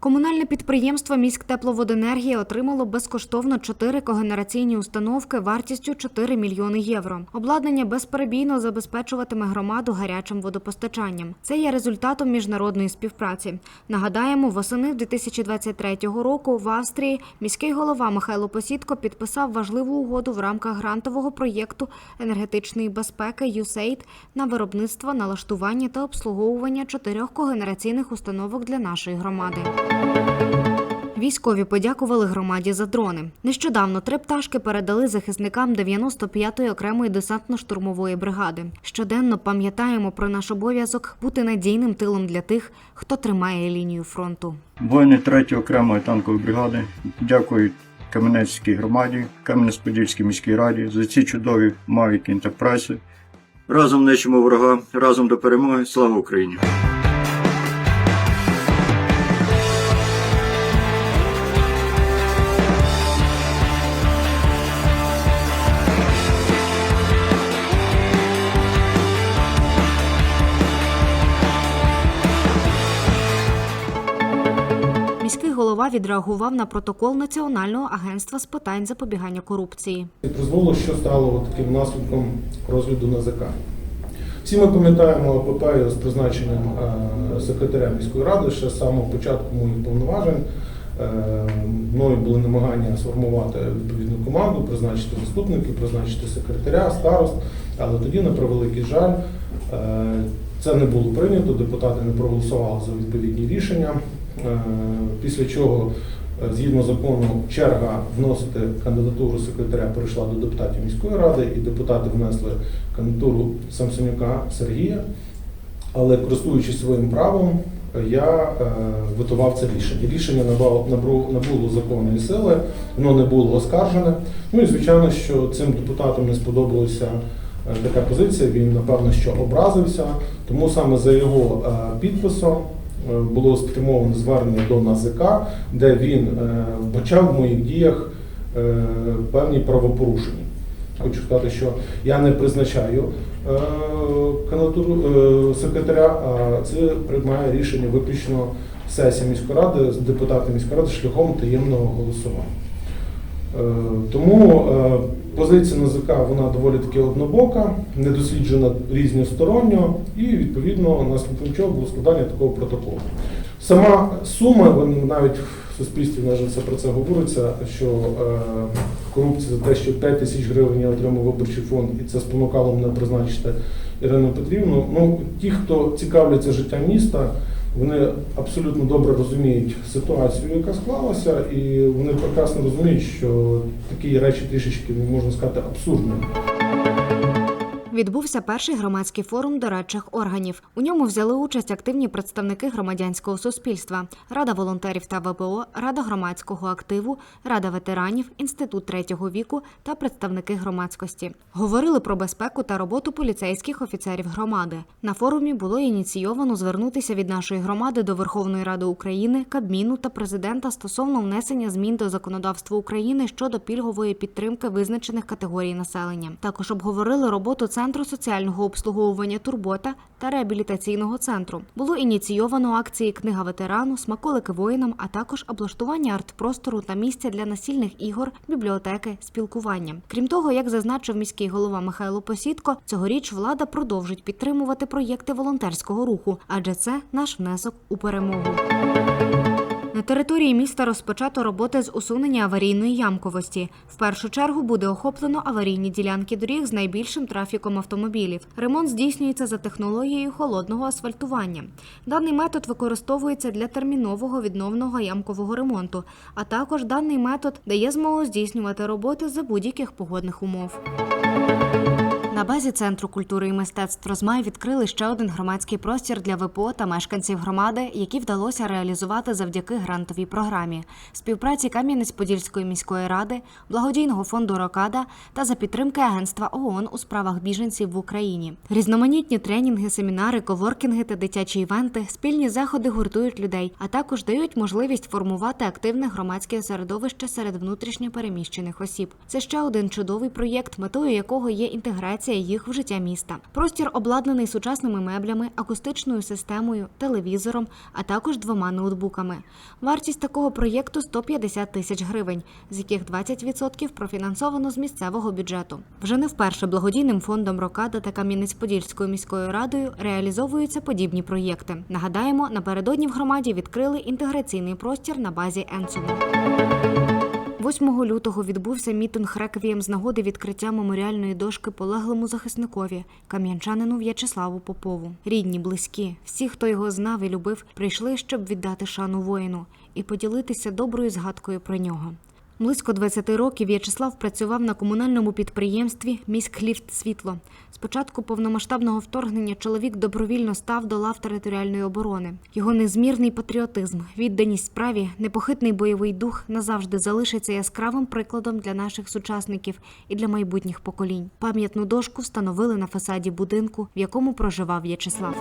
Комунальне підприємство «Міськтепловоденергія» отримало безкоштовно чотири когенераційні установки вартістю 4 мільйони євро. Обладнання безперебійно забезпечуватиме громаду гарячим водопостачанням. Це є результатом міжнародної співпраці. Нагадаємо, восени 2023 року в Австрії міський голова Михайло Посідко підписав важливу угоду в рамках грантового проєкту енергетичної безпеки «USAID» на виробництво, налаштування та обслуговування чотирьох когенераційних установок для нашої громади. Військові подякували громаді за дрони. Нещодавно три пташки передали захисникам 95-ї окремої десантно-штурмової бригади. Щоденно пам'ятаємо про наш обов'язок бути надійним тилом для тих, хто тримає лінію фронту. Воїни 3-ї окремої танкової бригади дякують Кам'янецькій громаді, Кам'янець-Подільській міській раді за ці чудові Mavic інтерпрайси. Разом нищимо ворога, разом до перемоги. Слава Україні! Міський голова відреагував на протокол Національного агентства з питань запобігання корупції. Призвело, що стало таким наслідком розгляду НАЗК. Всі ми пам'ятаємо АПП з призначенням е, секретаря міської ради ще з самого початку моїх повноважень. Е, Мною були намагання сформувати відповідну команду, призначити заступників, призначити секретаря, старост. Але тоді, на превеликий жаль, е, це не було прийнято, депутати не проголосували за відповідні рішення. Е, Після чого Е, Згідно закону, черга вносити кандидатуру секретаря перейшла до депутатів міської ради, і депутати внесли кандидатуру Самсонюка Сергія. Але користуючись своїм правом, я е, витував це рішення. Рішення набуло законної сили, воно не було оскаржене. Ну і звичайно, що цим депутатам не сподобалася е, така позиція. Він напевно що образився, тому саме за його підписом було спрямовано звернення до НАЗК, де він е, вбачав в моїх діях е, певні правопорушення. Хочу сказати, що я не призначаю е, е, секретаря, а це приймає рішення виключно сесія міської ради, депутати міської ради шляхом таємного голосування. Е, Тому е, позиція НАЗК вона доволі таки однобока, не досліджена різносторонньо, і відповідно наслідком чого було складання такого протоколу. Сама сума, вон навіть в суспільстві це про це говориться, що е, корупція за те, що 5 тисяч гривень я отримав виборчий фонд, і це спонукало мене призначити Ірину Петрівну. Ну, ті, хто цікавляться життям міста, вони абсолютно добре розуміють ситуацію, яка склалася, і вони прекрасно розуміють, що такі речі трішечки можна сказати абсурдними. Відбувся перший громадський форум дорадчих органів. У ньому взяли участь активні представники громадянського суспільства, Рада волонтерів та ВПО, Рада громадського активу, Рада ветеранів, Інститут третього віку та представники громадськості. Говорили про безпеку та роботу поліцейських офіцерів громади. На форумі було ініційовано звернутися від нашої громади до Верховної Ради України, Кабміну та президента стосовно внесення змін до законодавства України щодо пільгової підтримки визначених категорій населення. Також обговорили роботу центру соціального обслуговування Турбота та реабілітаційного центру. Було ініційовано акції Книга ветерану, смаколики воїнам, а також облаштування арт-простору та місця для насільних ігор, бібліотеки, спілкування. Крім того, як зазначив міський голова Михайло Посідко, цьогоріч влада продовжить підтримувати проєкти волонтерського руху, адже це наш внесок у перемогу. На території міста розпочато роботи з усунення аварійної ямковості. В першу чергу буде охоплено аварійні ділянки доріг з найбільшим трафіком автомобілів. Ремонт здійснюється за технологією холодного асфальтування. Даний метод використовується для термінового відновного ямкового ремонту, а також даний метод дає змогу здійснювати роботи за будь-яких погодних умов. На базі Центру культури і мистецтв Розмай відкрили ще один громадський простір для ВПО та мешканців громади, які вдалося реалізувати завдяки грантовій програмі, співпраці Кам'янець-Подільської міської ради, благодійного фонду Рокада та за підтримки Агентства ООН у справах біженців в Україні. Різноманітні тренінги, семінари, коворкінги та дитячі івенти, спільні заходи гуртують людей, а також дають можливість формувати активне громадське середовище серед внутрішньо переміщених осіб. Це ще один чудовий проєкт, метою якого є інтеграція інтеграція їх в життя міста. Простір обладнаний сучасними меблями, акустичною системою, телевізором, а також двома ноутбуками. Вартість такого проєкту 150 тисяч гривень, з яких 20% профінансовано з місцевого бюджету. Вже не вперше благодійним фондом Рокада та Кам'янець-Подільською міською радою реалізовуються подібні проєкти. Нагадаємо, напередодні в громаді відкрили інтеграційний простір на базі Енсуму. 8 лютого відбувся мітинг реквієм з нагоди відкриття меморіальної дошки полеглому захисникові кам'янчанину В'ячеславу Попову. Рідні, близькі, всі, хто його знав і любив, прийшли, щоб віддати шану воїну і поділитися доброю згадкою про нього. Близько 20 років В'ячеслав працював на комунальному підприємстві Міськліфт Світло. З початку повномасштабного вторгнення чоловік добровільно став до лав територіальної оборони. Його незмірний патріотизм, відданість справі, непохитний бойовий дух назавжди залишиться яскравим прикладом для наших сучасників і для майбутніх поколінь. Пам'ятну дошку встановили на фасаді будинку, в якому проживав В'ячеслав.